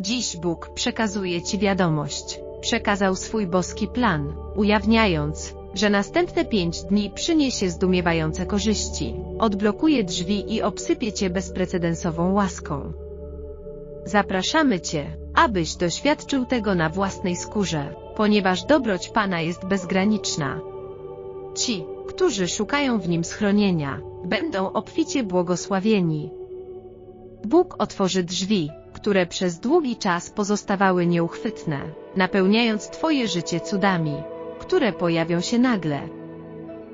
Dziś Bóg przekazuje Ci wiadomość. Przekazał swój boski plan, ujawniając, że następne pięć dni przyniesie zdumiewające korzyści, odblokuje drzwi i obsypie Cię bezprecedensową łaską. Zapraszamy Cię, abyś doświadczył tego na własnej skórze, ponieważ dobroć Pana jest bezgraniczna. Ci, którzy szukają w Nim schronienia, będą obficie błogosławieni. Bóg otworzy drzwi, które przez długi czas pozostawały nieuchwytne, napełniając Twoje życie cudami, które pojawią się nagle.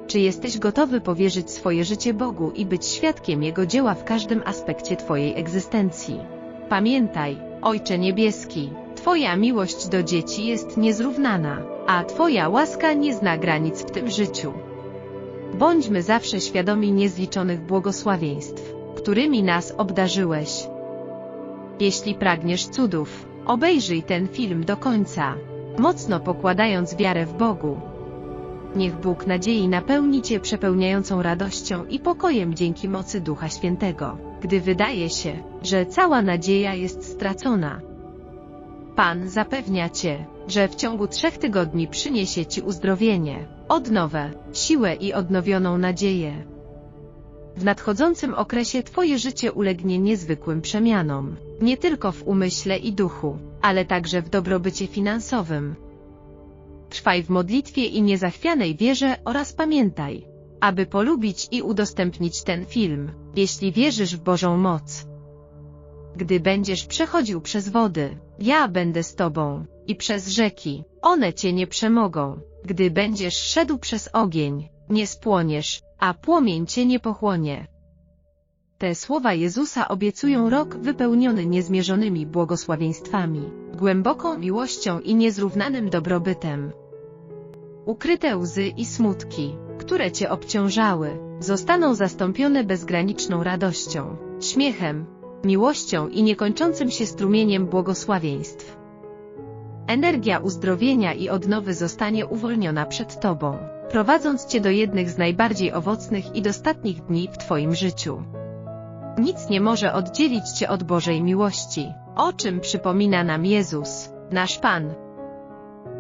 Czy jesteś gotowy powierzyć swoje życie Bogu i być świadkiem Jego dzieła w każdym aspekcie Twojej egzystencji? Pamiętaj, Ojcze Niebieski, Twoja miłość do dzieci jest niezrównana, a Twoja łaska nie zna granic w tym życiu. Bądźmy zawsze świadomi niezliczonych błogosławieństw, którymi nas obdarzyłeś. Jeśli pragniesz cudów, obejrzyj ten film do końca, mocno pokładając wiarę w Bogu. Niech Bóg nadziei napełni Cię przepełniającą radością i pokojem dzięki mocy Ducha Świętego, gdy wydaje się, że cała nadzieja jest stracona. Pan zapewnia Cię, że w ciągu trzech tygodni przyniesie Ci uzdrowienie, odnowę, siłę i odnowioną nadzieję. W nadchodzącym okresie Twoje życie ulegnie niezwykłym przemianom, nie tylko w umyśle i duchu, ale także w dobrobycie finansowym. Trwaj w modlitwie i niezachwianej wierze oraz pamiętaj, aby polubić i udostępnić ten film, jeśli wierzysz w Bożą moc. Gdy będziesz przechodził przez wody, ja będę z Tobą, i przez rzeki, one Cię nie przemogą. Gdy będziesz szedł przez ogień, nie spłoniesz, a płomień Cię nie pochłonie. Te słowa Jezusa obiecują rok wypełniony niezmierzonymi błogosławieństwami, głęboką miłością i niezrównanym dobrobytem. Ukryte łzy i smutki, które Cię obciążały, zostaną zastąpione bezgraniczną radością, śmiechem, miłością i niekończącym się strumieniem błogosławieństw. Energia uzdrowienia i odnowy zostanie uwolniona przed Tobą, prowadząc Cię do jednych z najbardziej owocnych i dostatnich dni w Twoim życiu. Nic nie może oddzielić Cię od Bożej miłości, o czym przypomina nam Jezus, nasz Pan.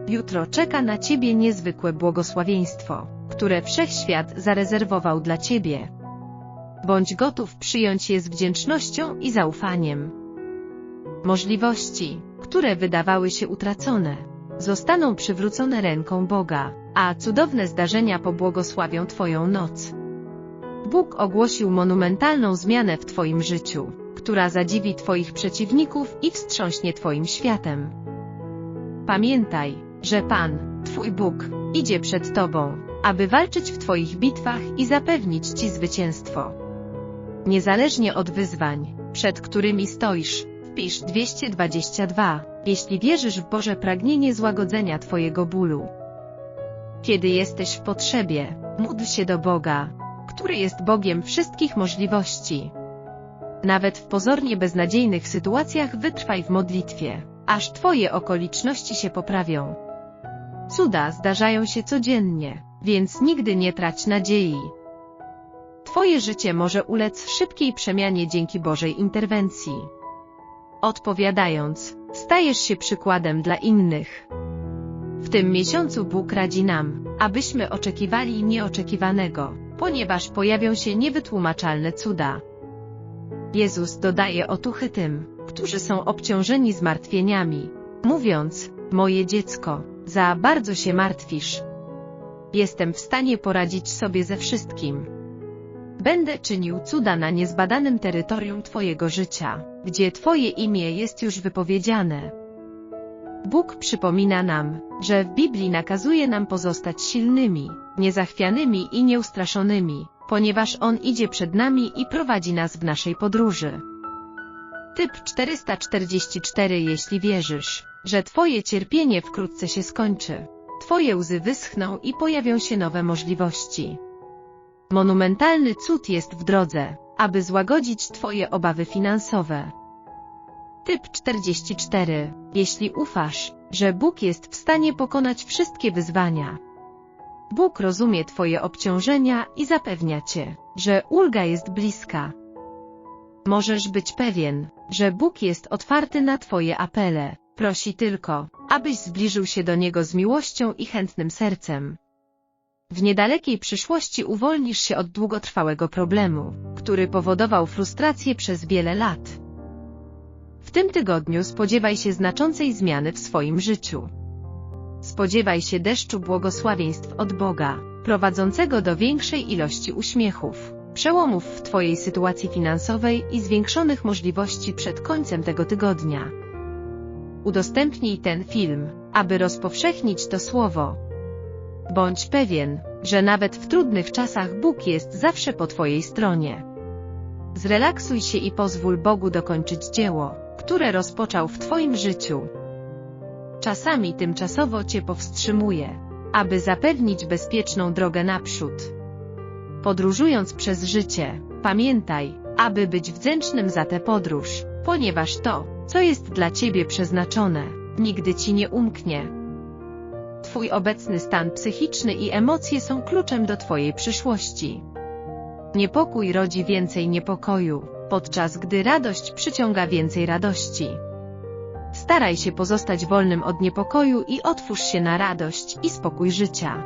Jutro czeka na Ciebie niezwykłe błogosławieństwo, które Wszechświat zarezerwował dla Ciebie. Bądź gotów przyjąć je z wdzięcznością i zaufaniem. Możliwości, które wydawały się utracone, zostaną przywrócone ręką Boga, a cudowne zdarzenia pobłogosławią Twoją noc. Bóg ogłosił monumentalną zmianę w Twoim życiu, która zadziwi Twoich przeciwników i wstrząśnie Twoim światem. Pamiętaj, że Pan, Twój Bóg, idzie przed Tobą, aby walczyć w Twoich bitwach i zapewnić Ci zwycięstwo. Niezależnie od wyzwań, przed którymi stoisz, wpisz 222, jeśli wierzysz w Boże pragnienie złagodzenia Twojego bólu. Kiedy jesteś w potrzebie, módl się do Boga, który jest Bogiem wszystkich możliwości. Nawet w pozornie beznadziejnych sytuacjach wytrwaj w modlitwie, aż Twoje okoliczności się poprawią. Cuda zdarzają się codziennie, więc nigdy nie trać nadziei. Twoje życie może ulec szybkiej przemianie dzięki Bożej interwencji. Odpowiadając, stajesz się przykładem dla innych. W tym miesiącu Bóg radzi nam, abyśmy oczekiwali nieoczekiwanego, ponieważ pojawią się niewytłumaczalne cuda. Jezus dodaje otuchy tym, którzy są obciążeni zmartwieniami, mówiąc, moje dziecko, za bardzo się martwisz. Jestem w stanie poradzić sobie ze wszystkim. Będę czynił cuda na niezbadanym terytorium Twojego życia, gdzie Twoje imię jest już wypowiedziane. Bóg przypomina nam, że w Biblii nakazuje nam pozostać silnymi, niezachwianymi i nieustraszonymi, ponieważ On idzie przed nami i prowadzi nas w naszej podróży. Typ 444 Jeśli wierzysz, że Twoje cierpienie wkrótce się skończy, Twoje łzy wyschną i pojawią się nowe możliwości. Monumentalny cud jest w drodze, aby złagodzić Twoje obawy finansowe. Typ 44. Jeśli ufasz, że Bóg jest w stanie pokonać wszystkie wyzwania. Bóg rozumie Twoje obciążenia i zapewnia Cię, że ulga jest bliska. Możesz być pewien, że Bóg jest otwarty na Twoje apele. Prosi tylko, abyś zbliżył się do Niego z miłością i chętnym sercem. W niedalekiej przyszłości uwolnisz się od długotrwałego problemu, który powodował frustrację przez wiele lat. Tym tygodniu spodziewaj się znaczącej zmiany w swoim życiu. Spodziewaj się deszczu błogosławieństw od Boga, prowadzącego do większej ilości uśmiechów, przełomów w Twojej sytuacji finansowej i zwiększonych możliwości przed końcem tego tygodnia. Udostępnij ten film, aby rozpowszechnić to słowo. Bądź pewien, że nawet w trudnych czasach Bóg jest zawsze po Twojej stronie. Zrelaksuj się i pozwól Bogu dokończyć dzieło, które rozpoczął w Twoim życiu. Czasami tymczasowo Cię powstrzymuje, aby zapewnić bezpieczną drogę naprzód. Podróżując przez życie, pamiętaj, aby być wdzięcznym za tę podróż, ponieważ to, co jest dla Ciebie przeznaczone, nigdy Ci nie umknie. Twój obecny stan psychiczny i emocje są kluczem do Twojej przyszłości. Niepokój rodzi więcej niepokoju, podczas gdy radość przyciąga więcej radości. Staraj się pozostać wolnym od niepokoju i otwórz się na radość i spokój życia.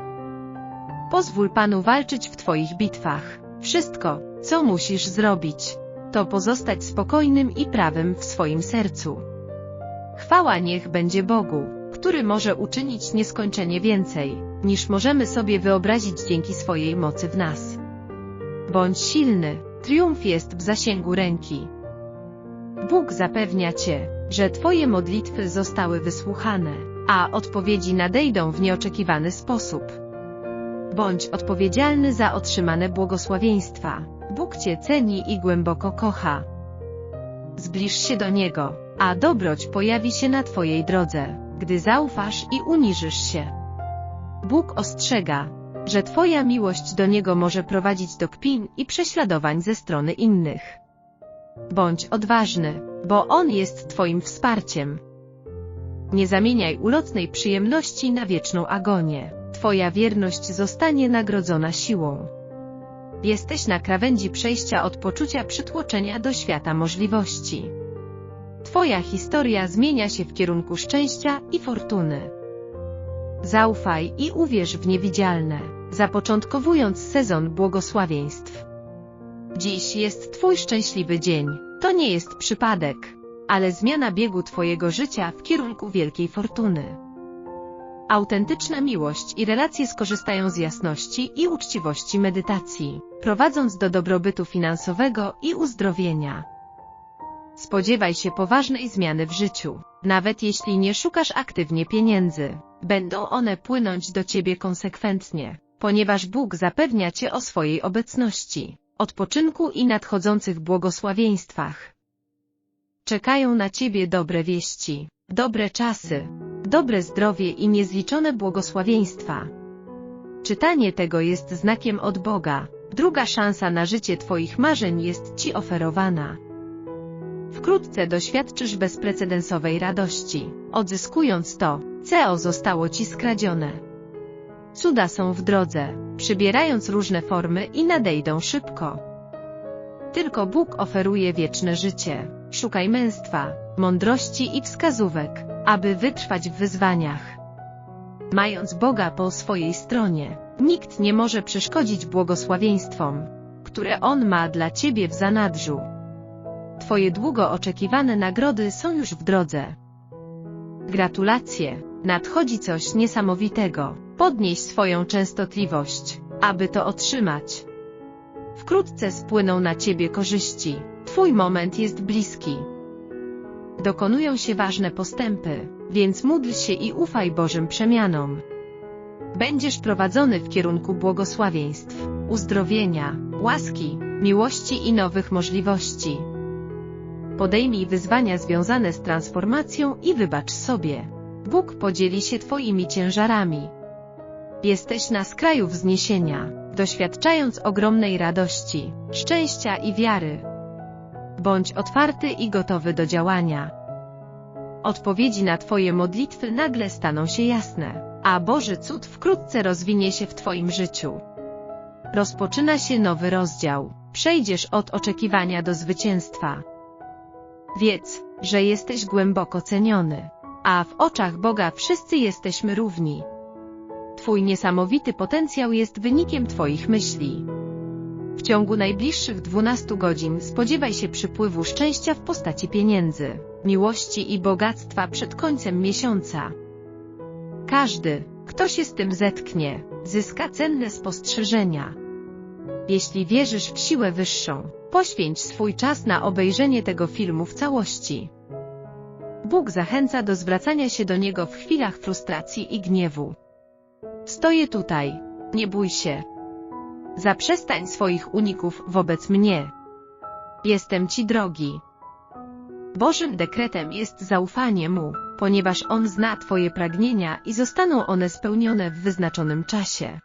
Pozwól Panu walczyć w Twoich bitwach. Wszystko, co musisz zrobić, to pozostać spokojnym i prawym w swoim sercu. Chwała niech będzie Bogu, który może uczynić nieskończenie więcej, niż możemy sobie wyobrazić dzięki swojej mocy w nas. Bądź silny, triumf jest w zasięgu ręki. Bóg zapewnia Cię, że Twoje modlitwy zostały wysłuchane, a odpowiedzi nadejdą w nieoczekiwany sposób. Bądź odpowiedzialny za otrzymane błogosławieństwa. Bóg Cię ceni i głęboko kocha. Zbliż się do Niego, a dobroć pojawi się na Twojej drodze, gdy zaufasz i uniżysz się. Bóg ostrzega, że Twoja miłość do Niego może prowadzić do kpin i prześladowań ze strony innych. Bądź odważny, bo On jest Twoim wsparciem. Nie zamieniaj ulotnej przyjemności na wieczną agonię. Twoja wierność zostanie nagrodzona siłą. Jesteś na krawędzi przejścia od poczucia przytłoczenia do świata możliwości. Twoja historia zmienia się w kierunku szczęścia i fortuny. Zaufaj i uwierz w niewidzialne, zapoczątkowując sezon błogosławieństw. Dziś jest Twój szczęśliwy dzień. To nie jest przypadek, ale zmiana biegu Twojego życia w kierunku wielkiej fortuny. Autentyczna miłość i relacje skorzystają z jasności i uczciwości medytacji, prowadząc do dobrobytu finansowego i uzdrowienia. Spodziewaj się poważnej zmiany w życiu, nawet jeśli nie szukasz aktywnie pieniędzy. Będą one płynąć do Ciebie konsekwentnie, ponieważ Bóg zapewnia Cię o swojej obecności, odpoczynku i nadchodzących błogosławieństwach. Czekają na Ciebie dobre wieści, dobre czasy, dobre zdrowie i niezliczone błogosławieństwa. Czytanie tego jest znakiem od Boga. Druga szansa na życie Twoich marzeń jest Ci oferowana. Wkrótce doświadczysz bezprecedensowej radości, odzyskując to, co zostało Ci skradzione. Cuda są w drodze, przybierając różne formy i nadejdą szybko. Tylko Bóg oferuje wieczne życie. Szukaj męstwa, mądrości i wskazówek, aby wytrwać w wyzwaniach. Mając Boga po swojej stronie, nikt nie może przeszkodzić błogosławieństwom, które On ma dla Ciebie w zanadrzu. Twoje długo oczekiwane nagrody są już w drodze. Gratulacje, nadchodzi coś niesamowitego. Podnieś swoją częstotliwość, aby to otrzymać. Wkrótce spłyną na Ciebie korzyści. Twój moment jest bliski. Dokonują się ważne postępy, więc módl się i ufaj Bożym przemianom. Będziesz prowadzony w kierunku błogosławieństw, uzdrowienia, łaski, miłości i nowych możliwości. Podejmij wyzwania związane z transformacją i wybacz sobie. Bóg podzieli się Twoimi ciężarami. Jesteś na skraju wzniesienia, doświadczając ogromnej radości, szczęścia i wiary. Bądź otwarty i gotowy do działania. Odpowiedzi na Twoje modlitwy nagle staną się jasne, a Boży cud wkrótce rozwinie się w Twoim życiu. Rozpoczyna się nowy rozdział. Przejdziesz od oczekiwania do zwycięstwa. Wiedz, że jesteś głęboko ceniony, a w oczach Boga wszyscy jesteśmy równi. Twój niesamowity potencjał jest wynikiem Twoich myśli. W ciągu najbliższych 12 godzin spodziewaj się przypływu szczęścia w postaci pieniędzy, miłości i bogactwa przed końcem miesiąca. Każdy, kto się z tym zetknie, zyska cenne spostrzeżenia. Jeśli wierzysz w siłę wyższą, poświęć swój czas na obejrzenie tego filmu w całości. Bóg zachęca do zwracania się do Niego w chwilach frustracji i gniewu. Stoję tutaj, nie bój się. Zaprzestań swoich uników wobec mnie. Jestem Ci drogi. Bożym dekretem jest zaufanie Mu, ponieważ On zna Twoje pragnienia i zostaną one spełnione w wyznaczonym czasie.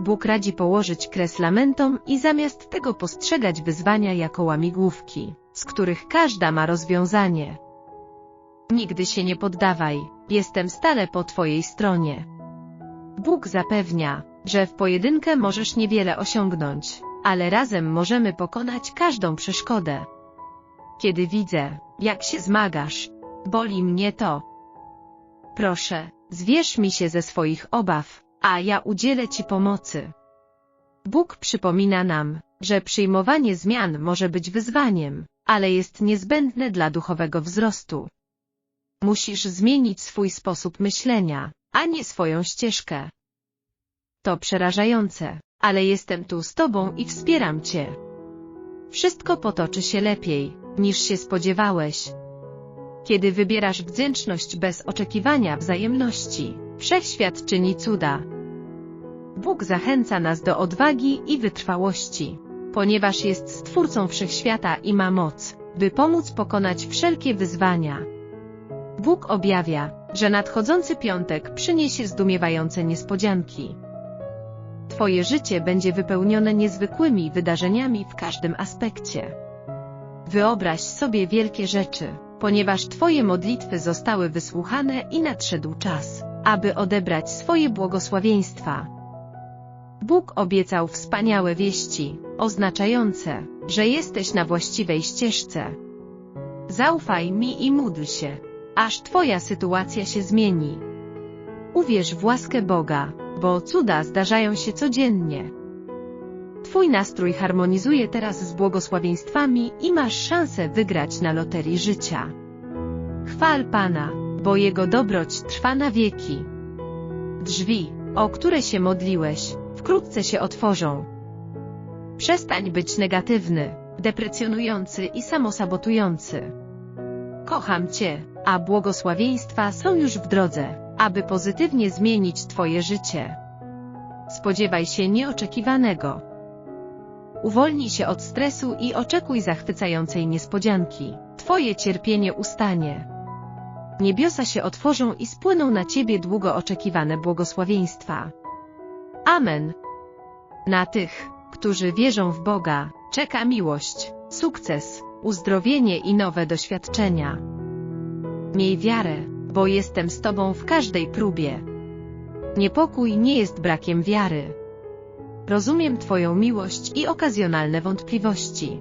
Bóg radzi położyć kres lamentom i zamiast tego postrzegać wyzwania jako łamigłówki, z których każda ma rozwiązanie. Nigdy się nie poddawaj, jestem stale po Twojej stronie. Bóg zapewnia, że w pojedynkę możesz niewiele osiągnąć, ale razem możemy pokonać każdą przeszkodę. Kiedy widzę, jak się zmagasz, boli mnie to. Proszę, zwierz mi się ze swoich obaw, a ja udzielę Ci pomocy. Bóg przypomina nam, że przyjmowanie zmian może być wyzwaniem, ale jest niezbędne dla duchowego wzrostu. Musisz zmienić swój sposób myślenia, a nie swoją ścieżkę. To przerażające, ale jestem tu z Tobą i wspieram Cię. Wszystko potoczy się lepiej, niż się spodziewałeś. Kiedy wybierasz wdzięczność bez oczekiwania wzajemności, wszechświat czyni cuda. Bóg zachęca nas do odwagi i wytrwałości, ponieważ jest Stwórcą Wszechświata i ma moc, by pomóc pokonać wszelkie wyzwania. Bóg objawia, że nadchodzący piątek przyniesie zdumiewające niespodzianki. Twoje życie będzie wypełnione niezwykłymi wydarzeniami w każdym aspekcie. Wyobraź sobie wielkie rzeczy, ponieważ Twoje modlitwy zostały wysłuchane i nadszedł czas, aby odebrać swoje błogosławieństwa. Bóg obiecał wspaniałe wieści, oznaczające, że jesteś na właściwej ścieżce. Zaufaj mi i módl się, aż Twoja sytuacja się zmieni. Uwierz w łaskę Boga, bo cuda zdarzają się codziennie. Twój nastrój harmonizuje teraz z błogosławieństwami i masz szansę wygrać na loterii życia. Chwal Pana, bo Jego dobroć trwa na wieki. Drzwi, o które się modliłeś, wkrótce się otworzą. Przestań być negatywny, deprecjonujący i samosabotujący. Kocham Cię, a błogosławieństwa są już w drodze, aby pozytywnie zmienić Twoje życie. Spodziewaj się nieoczekiwanego. Uwolnij się od stresu i oczekuj zachwycającej niespodzianki. Twoje cierpienie ustanie. Niebiosa się otworzą i spłyną na Ciebie długo oczekiwane błogosławieństwa. Amen. Na tych, którzy wierzą w Boga, czeka miłość, sukces, uzdrowienie i nowe doświadczenia. Miej wiarę, bo jestem z Tobą w każdej próbie. Niepokój nie jest brakiem wiary. Rozumiem Twoją miłość i okazjonalne wątpliwości.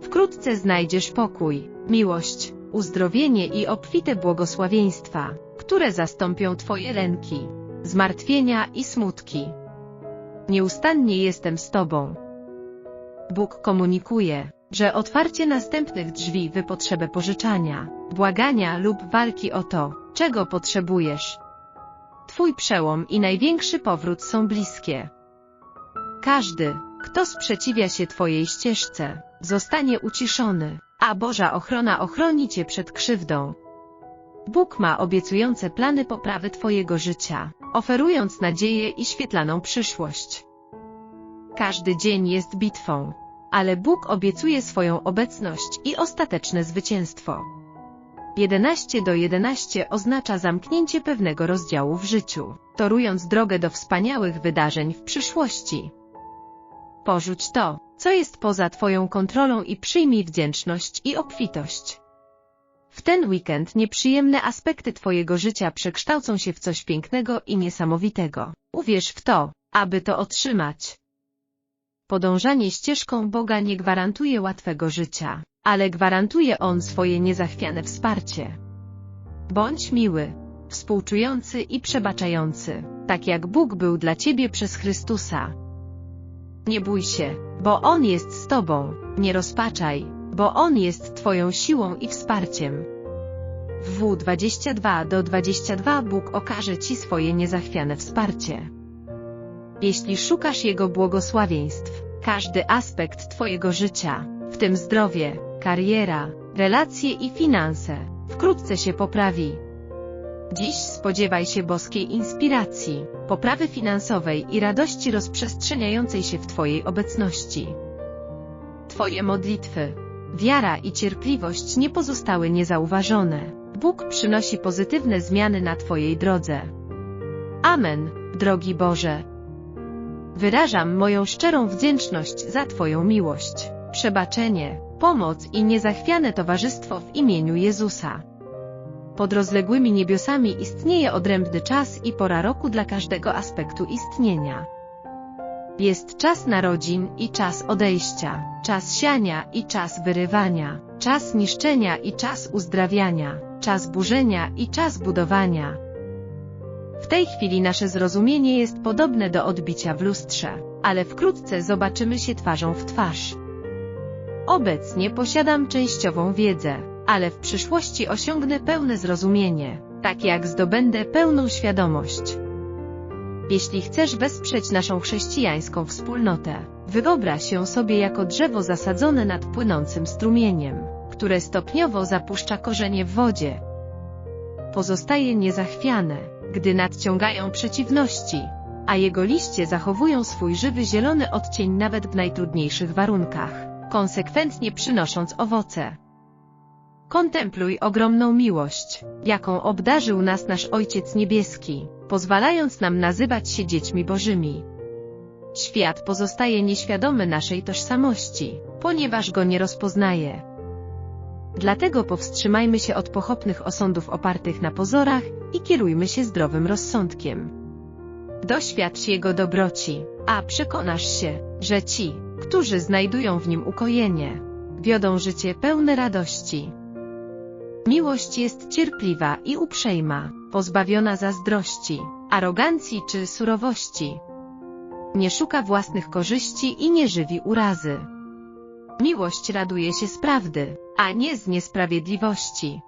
Wkrótce znajdziesz pokój, miłość, uzdrowienie i obfite błogosławieństwa, które zastąpią Twoje lęki, zmartwienia i smutki. Nieustannie jestem z Tobą. Bóg komunikuje, że otwarcie następnych drzwi wy potrzebę pożyczania, błagania lub walki o to, czego potrzebujesz. Twój przełom i największy powrót są bliskie. Każdy, kto sprzeciwia się Twojej ścieżce, zostanie uciszony, a Boża ochrona ochroni Cię przed krzywdą. Bóg ma obiecujące plany poprawy Twojego życia, oferując nadzieję i świetlaną przyszłość. Każdy dzień jest bitwą, ale Bóg obiecuje swoją obecność i ostateczne zwycięstwo. 11 do 11 oznacza zamknięcie pewnego rozdziału w życiu, torując drogę do wspaniałych wydarzeń w przyszłości. Porzuć to, co jest poza Twoją kontrolą i przyjmij wdzięczność i obfitość. W ten weekend nieprzyjemne aspekty Twojego życia przekształcą się w coś pięknego i niesamowitego. Uwierz w to, aby to otrzymać. Podążanie ścieżką Boga nie gwarantuje łatwego życia, ale gwarantuje On swoje niezachwiane wsparcie. Bądź miły, współczujący i przebaczający, tak jak Bóg był dla Ciebie przez Chrystusa. Nie bój się, bo On jest z Tobą, nie rozpaczaj, bo On jest Twoją siłą i wsparciem. W W22 do 22 Bóg okaże Ci swoje niezachwiane wsparcie. Jeśli szukasz Jego błogosławieństw, każdy aspekt Twojego życia, w tym zdrowie, kariera, relacje i finanse, wkrótce się poprawi. Dziś spodziewaj się boskiej inspiracji, poprawy finansowej i radości rozprzestrzeniającej się w Twojej obecności. Twoje modlitwy, wiara i cierpliwość nie pozostały niezauważone. Bóg przynosi pozytywne zmiany na Twojej drodze. Amen, drogi Boże. Wyrażam moją szczerą wdzięczność za Twoją miłość, przebaczenie, pomoc i niezachwiane towarzystwo w imieniu Jezusa. Pod rozległymi niebiosami istnieje odrębny czas i pora roku dla każdego aspektu istnienia. Jest czas narodzin i czas odejścia, czas siania i czas wyrywania, czas niszczenia i czas uzdrawiania, czas burzenia i czas budowania. W tej chwili nasze zrozumienie jest podobne do odbicia w lustrze, ale wkrótce zobaczymy się twarzą w twarz. Obecnie posiadam częściową wiedzę, ale w przyszłości osiągnę pełne zrozumienie, tak jak zdobędę pełną świadomość. Jeśli chcesz wesprzeć naszą chrześcijańską wspólnotę, wyobraź ją sobie jako drzewo zasadzone nad płynącym strumieniem, które stopniowo zapuszcza korzenie w wodzie. Pozostaje niezachwiane, gdy nadciągają przeciwności, a jego liście zachowują swój żywy zielony odcień nawet w najtrudniejszych warunkach, konsekwentnie przynosząc owoce. Kontempluj ogromną miłość, jaką obdarzył nas nasz Ojciec Niebieski, pozwalając nam nazywać się dziećmi Bożymi. Świat pozostaje nieświadomy naszej tożsamości, ponieważ go nie rozpoznaje. Dlatego powstrzymajmy się od pochopnych osądów opartych na pozorach i kierujmy się zdrowym rozsądkiem. Doświadcz Jego dobroci, a przekonasz się, że ci, którzy znajdują w Nim ukojenie, wiodą życie pełne radości. Miłość jest cierpliwa i uprzejma, pozbawiona zazdrości, arogancji czy surowości. Nie szuka własnych korzyści i nie żywi urazy. Miłość raduje się z prawdy, a nie z niesprawiedliwości.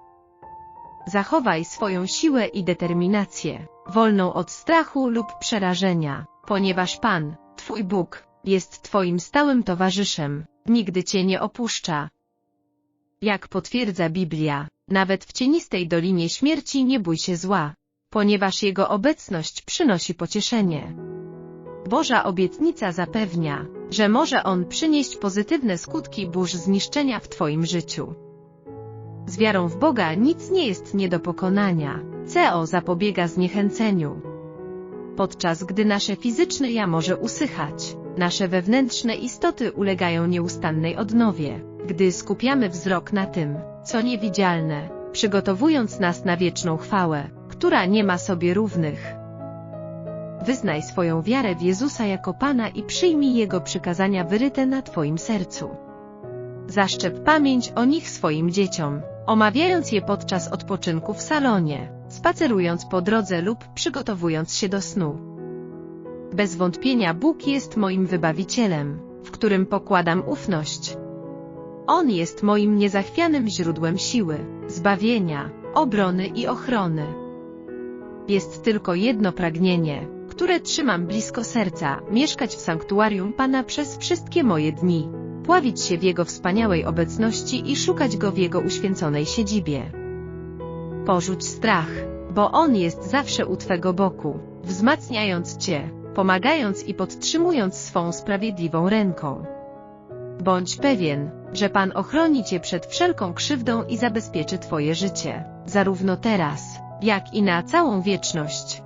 Zachowaj swoją siłę i determinację, wolną od strachu lub przerażenia, ponieważ Pan, Twój Bóg, jest Twoim stałym towarzyszem, nigdy Cię nie opuszcza. Jak potwierdza Biblia, nawet w cienistej dolinie śmierci nie bój się zła, ponieważ Jego obecność przynosi pocieszenie. Boża obietnica zapewnia, że może On przynieść pozytywne skutki burz zniszczenia w Twoim życiu. Z wiarą w Boga nic nie jest nie do pokonania. CO zapobiega zniechęceniu. Podczas gdy nasze fizyczne ja może usychać, nasze wewnętrzne istoty ulegają nieustannej odnowie, gdy skupiamy wzrok na tym, co niewidzialne, przygotowując nas na wieczną chwałę, która nie ma sobie równych. Wyznaj swoją wiarę w Jezusa jako Pana i przyjmij Jego przykazania wyryte na Twoim sercu. Zaszczep pamięć o nich swoim dzieciom, omawiając je podczas odpoczynku w salonie, spacerując po drodze lub przygotowując się do snu. Bez wątpienia Bóg jest moim wybawicielem, w którym pokładam ufność. On jest moim niezachwianym źródłem siły, zbawienia, obrony i ochrony. Jest tylko jedno pragnienie, które trzymam blisko serca, mieszkać w sanktuarium Pana przez wszystkie moje dni, pławić się w Jego wspaniałej obecności i szukać Go w Jego uświęconej siedzibie. Porzuć strach, bo On jest zawsze u Twego boku, wzmacniając Cię, pomagając i podtrzymując swą sprawiedliwą ręką. Bądź pewien, że Pan ochroni Cię przed wszelką krzywdą i zabezpieczy Twoje życie, zarówno teraz, jak i na całą wieczność.